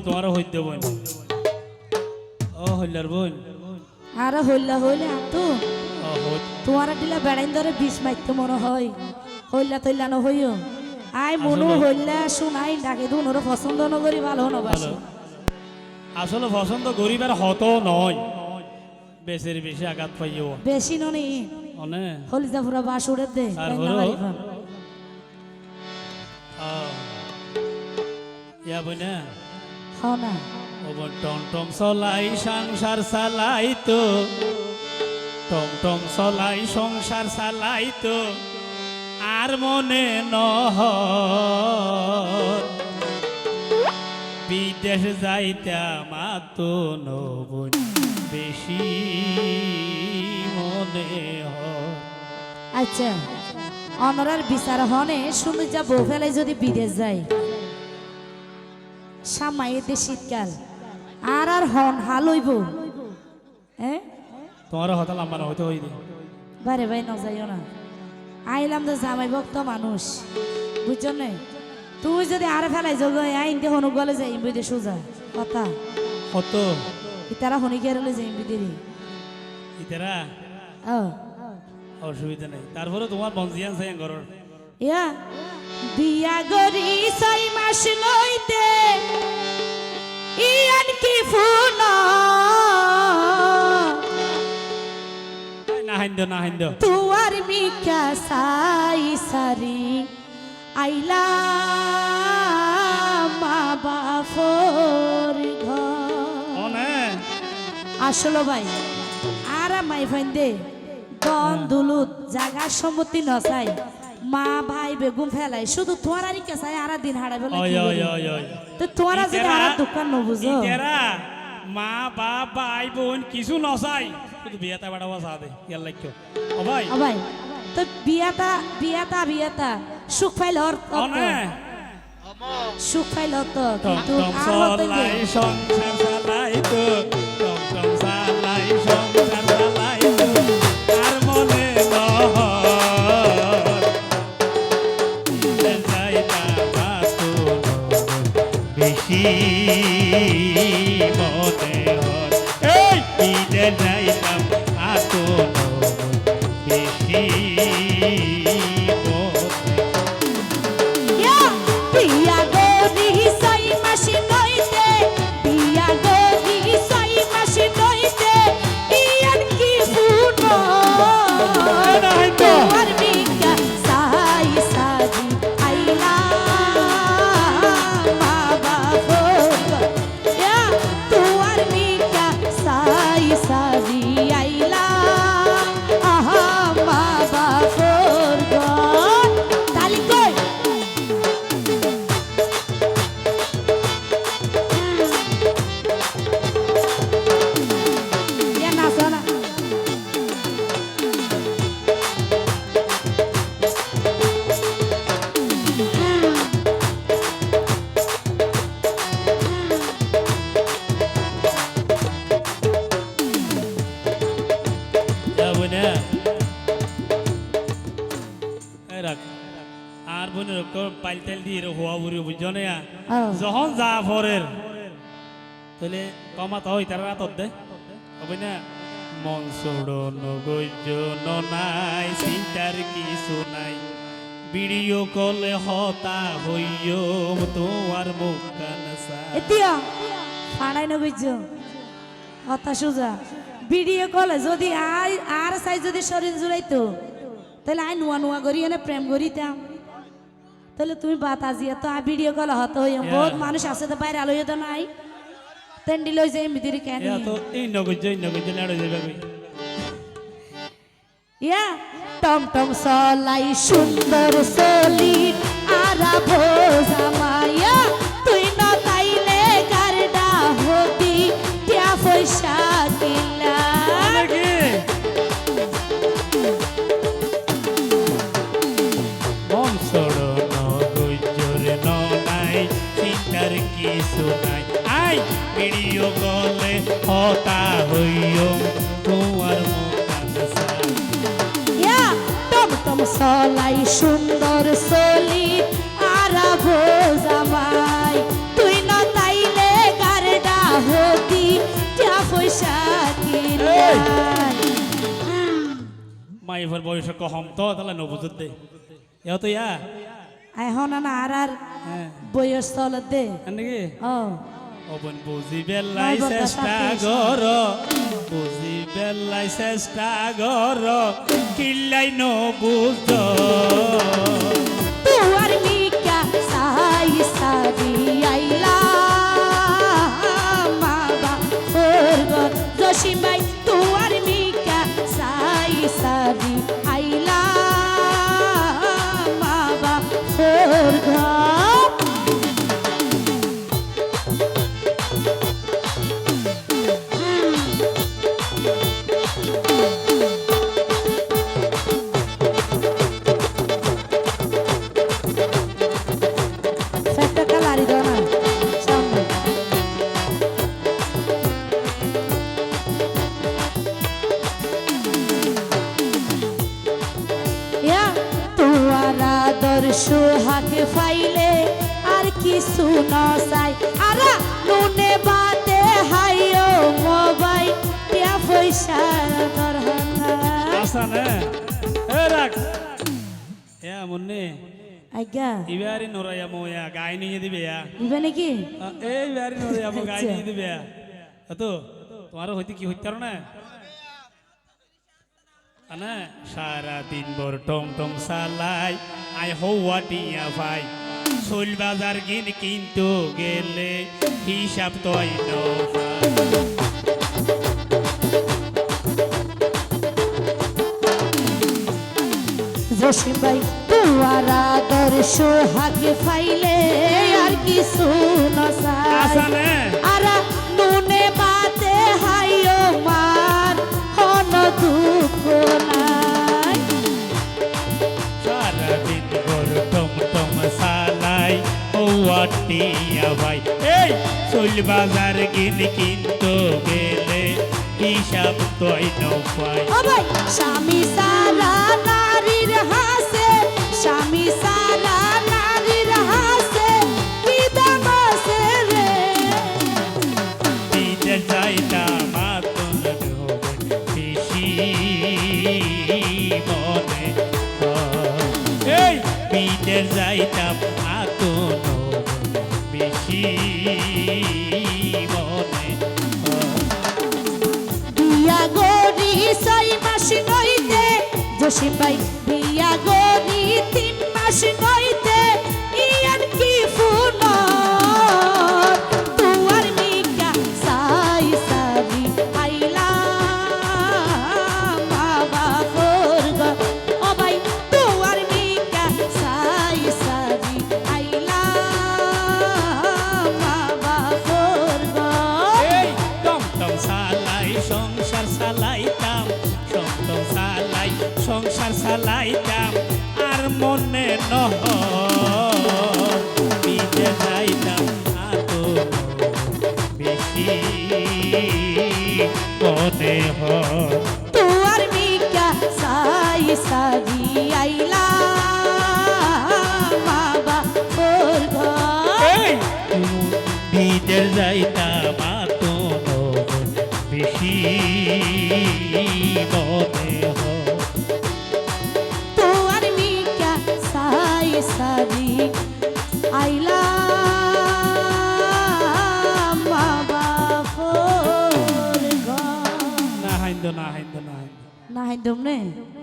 এ তোমার হইতে বোন ও হইলার বোন আর হইলা হইলে তো তোমার দিলা বেড়াইন ধরে বিষ মাইতে মনে হয়। হইলা তৈলা ন হইও। আই মনু হইলা শুনাই ডাকে দু ওরা পছন্দ নগরি ভালো নবাসো আসলে পছন্দ গরিবের হত নয়। বেশির বেশি আঘাত পাইও। বেশি ননি অনে। হলিদা পুরা বাস উড়ে দে আর হলো? ইয়া বইনা? না ও বোন টম টম চলাই সংসার চালাই তো। টম টম চলাই সংসার চালাই তো। আর মনে নহ বিদেশ যাইতা মাতো নবন বেশি মনে হয় আচ্ছা অনরার বিচার হনে শুনে যা বউ ফেলে যদি বিদেশ যায়। সামাইতে শীতকাল। আর আর হন হাল হইব। হ্যাঁ তোমার হতা লম্বা না হইতে হইনি। বারে ভাই ন যাইও না। আইলাম তো জামাই ভক্ত মানুষ। বুঝছ না? তুই যদি আর ফেলাই যোগ আইন দিয়ে হনু গলে যাই বুঝতে সোজা। কথা? কত? ইতারা হনি গেরলে যাই বুঝিরি ইতারা? ও। অসুবিধা নেই। তারপরে তোমার বঞ্জিয়ান চাই ঘরের। ইয়া? বিয়া গরি ছয় মাস নইতে ইয়ান কি ফুল না হাইন্দ তুয়ার মিকা সাই সারি আইলা মা বাফর ঘর। আসলো ভাই। আর মাই ফাইন দে দন দুলুত জাগা সম্মতি নসাই। মা ভাই বেগুম ফেলাই শুধু তোরা রিকা চাই আর দিন হারাই বলে ওই ওই ওই ওই তো তোরা যদি আর দোকান নবুঝো ইতেরা মা বাপ ভাই বোন কিছু নচাই শুধু বিয়াটা বাড়াবো সাদে ইয়ার লাগতো। ও ভাই ও ভাই তো বিয়াটা বিয়াটা বিয়াটা সুখ পাইল অর অনে সুখ পাইল তো কিন্তু আর হতে সংসার চালাই তো। মনে হয়। এই আর বোনের পাইলটাইল দিয়ে হওয়া বুড়ি বুঝছ না. যখন যা ফরের তাহলে কমা তো হই তারা রাত দে। হবে না মন সোড়ন গইজন নাই চিন্তার কিছু নাই। ভিডিও কলে হতা হইও তোমার মুখ কানসা এতিয়া ফাড়াই না বুঝছ? কথা সোজা। ভিডিও কলে যদি আই আর চাই যদি শরীর জুড়াইতো তাহলে আই নোয়া নোয়া করি এনে প্রেম করিতাম তাহলে তুমি বাতাজিয়া তো ভিডিও কল হত হইম. বহুত মানুষ আছে তো বাইরে আলো তো নাই। তেন্ডি লই যাই মিদির কেন? তো এই নগজ এই নগজ নাড়ে যাবে কই ইয়া টম টম সলাই সুন্দর সলি আরা ভোজামায়া সুন্দর সলি আরাব জামাই। তুই না তাইলে গারডা হতি যা পয়সা মাই ভর বয়স কম তো তাহলে নবুজুর দে। এও তো ইয়া। এখন না আর আর হ্যাঁ। বয়স তলে দে। নাকি ও। অবন বুঝি বেলাই চেষ্টা। গর বুঝি বেলাই চেষ্টা গর কিল্লাই নবুজ তুয়ার আসা না এ রাখ এ মুন্নি আজ্ঞা ইবারি নরাইয়া মোয়া গাই নিয়ে দিবে দিবে নাকি এই বারি নরাইয়া মো গাই। নিয়ে দিবে তো তোমার হইতে কি না আনা সারা দিন ভর টম টম সালাই আই হওয়া টিয়া ভাই সোল বাজার গিন কিন্তু গেলে হিসাব তো আই জসিম ভাই তোমার ফাইলে আর আসানে আরা নুনে বাতে হাইও মার হন দুঃখ নাই। সারা দিন ভর টম টম সালাই হওয়া টিয়া ভাই এই সোল বাজার গিন কিন্তু গেলে হিসাব তো আই পাই। ও ভাই স্বামী সারা যাইতাম মাতন বেশি মনে। বিয়া গরি ছয় মাস নইতে জসিম ভাই সংসার সালাইতাম আর মনে নহ বিদে যাইতাম আত বেশি মনে হয়। তুয়ার মিকা সাই আইলা বাবা এই! বিদের যাইতাম আত বেশি মনে ওর ঘর না